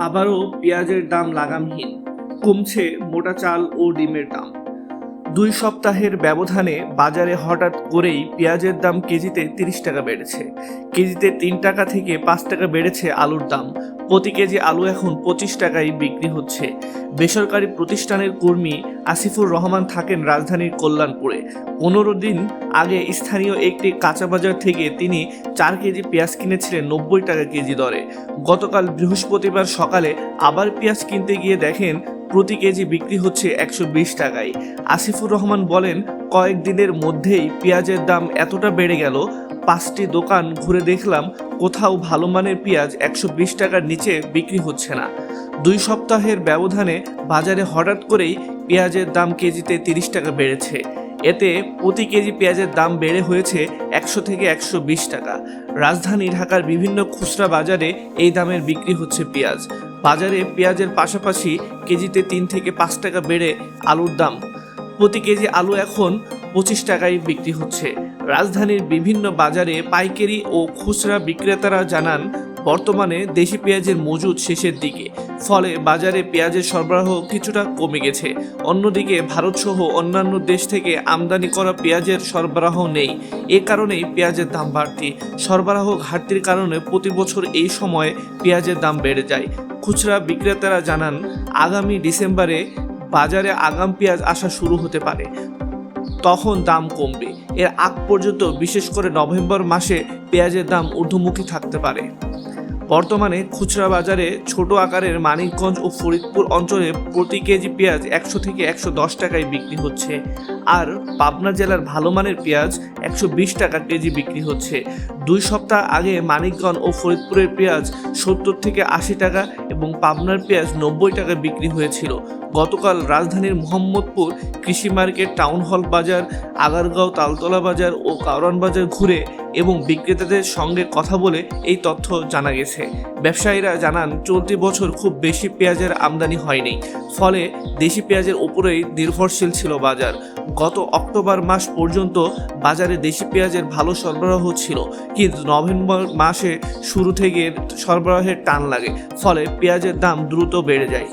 আবারও পেঁয়াজের দাম লাগামহীন। কমছে মোটা চাল ও ডিমের দাম। দুই সপ্তাহের ব্যবধানে বাজারে হঠাৎ করেই পেঁয়াজের দাম কেজিতে তিরিশ টাকা বেড়েছে। কেজিতে তিন টাকা থেকে পাঁচ টাকা বেড়েছে আলুর দাম। প্রতি কেজি আলু এখন পঁচিশ টাকায় বিক্রি হচ্ছে। বেসরকারি প্রতিষ্ঠানের কর্মী আসিফুর রহমান থাকেন রাজধানীর কল্যাণপুরে। পনেরো দিন আগে স্থানীয় একটি কাঁচা বাজার থেকে তিনি চার কেজি পেঁয়াজ কিনেছিলেন নব্বই টাকা কেজি দরে। গতকাল বৃহস্পতিবার সকালে আবার পেঁয়াজ কিনতে গিয়ে দেখেন প্রতি কেজি বিক্রি হচ্ছে একশো বিশ টাকায়। আসিফুর রহমান বলেন কয়েকদিনের মধ্যেই পেঁয়াজের দাম এতটা বেড়ে গেল, পাঁচটি দোকান ঘুরে দেখলাম কোথাও ভালো মানের পেঁয়াজ একশো বিশ টাকার নিচে বিক্রি হচ্ছে না। দুই সপ্তাহের ব্যবধানে বাজারে হঠাৎ করেই পেঁয়াজের দাম কেজিতে তিরিশ টাকা বেড়েছে। এতে প্রতি কেজি পেঁয়াজের দাম বেড়ে হয়েছে একশো থেকে একশো বিশ টাকা। রাজধানী ঢাকার বিভিন্ন খুচরা বাজারে এই দামের বিক্রি হচ্ছে পেঁয়াজ। বাজারে পেঁয়াজের পাশাপাশি কেজিতে তিন থেকে পাঁচ টাকা বেড়ে আলুর দাম। প্রতি কেজি আলু এখন পঁচিশ টাকায় বিক্রি হচ্ছে। রাজধানীর বিভিন্ন বাজারে পাইকারি ও খুচরা বিক্রেতারা জানান, বর্তমানে দেশি পেঁয়াজের মজুদ শেষের দিকে। ফলে বাজারে পেঁয়াজের সরবরাহ কিছুটা কমে গেছে। অন্যদিকে ভারতসহ অন্যান্য দেশ থেকে আমদানি করা পেঁয়াজের সরবরাহ নেই। এ কারণেই পেঁয়াজের দাম বাড়তি। সরবরাহ ঘাটতির কারণে প্রতি বছর এই সময় পেঁয়াজের দাম বেড়ে যায়। খুচরা বিক্রেতারা জানান, আগামী ডিসেম্বরে বাজারে আগাম পেঁয়াজ আসা শুরু হতে পারে। তখন দাম কমবে। এর আগ পর্যন্ত বিশেষ করে নভেম্বর মাসে পেঁয়াজের দাম ঊর্ধ্বমুখী থাকতে পারে। বর্তমানে খুচরা বাজারে ছোট আকারের মানিকগঞ্জ ও ফরিদপুর অঞ্চলে প্রতি কেজি পেঁয়াজ একশো থেকে একশো দশ টাকায় বিক্রি হচ্ছে। আর পাবনা জেলার ভালো মানের পেঁয়াজ একশো বিশ টাকা কেজি বিক্রি হচ্ছে। দুই সপ্তাহ আগে মানিকগঞ্জ ও ফরিদপুরের পেঁয়াজ সত্তর থেকে আশি টাকা এবং পাবনার পেঁয়াজ নব্বই টাকা বিক্রি হয়েছিল। গতকাল রাজধানীর মোহাম্মদপুর কৃষি মার্কেট, টাউন হল বাজার, আগারগাঁও, তালতলা বাজার ও কারওয়ান বাজার ঘুরে এবং বিক্রেতাদের সঙ্গে কথা বলে এই তথ্য জানা গেছে। ব্যবসায়ীরা জানান, চলতি বছর খুব বেশি পেঁয়াজের আমদানি হয়নি, ফলে দেশি পেঁয়াজের উপরেই নির্ভরশীল ছিল বাজার। গত অক্টোবর মাস পর্যন্ত বাজারে দেশি পেঁয়াজের ভালো সরবরাহ ছিল কিন্তু নভেম্বর মাসে শুরু থেকে সরবরাহের টান লাগে ফলে পেঁয়াজের দাম দ্রুত বেড়ে যায়।